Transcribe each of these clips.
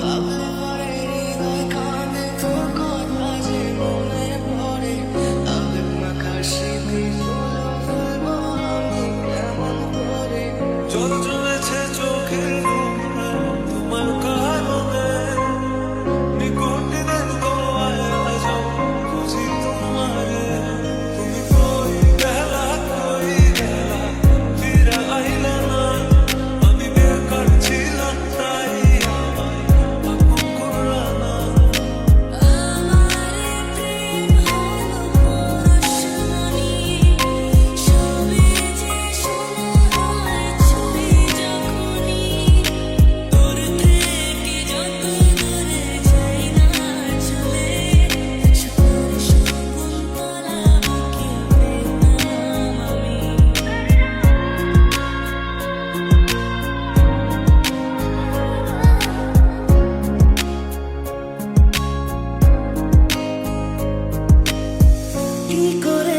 Love.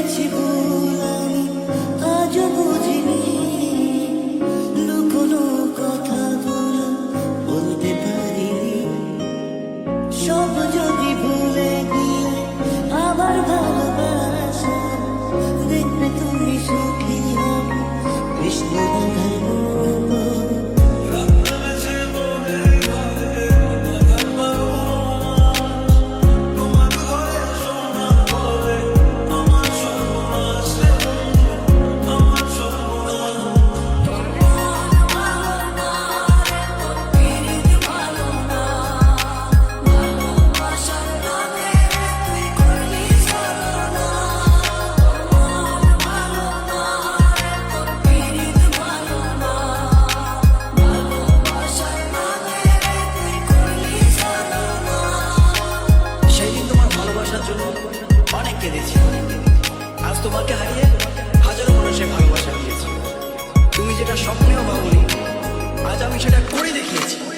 지구 হারিয়ে হাজারো মানুষের ভালোবাসা দিয়েছি। তুমি যেটা স্বপ্নেও ভাবনি আজ আমি সেটা করে দেখিয়েছি।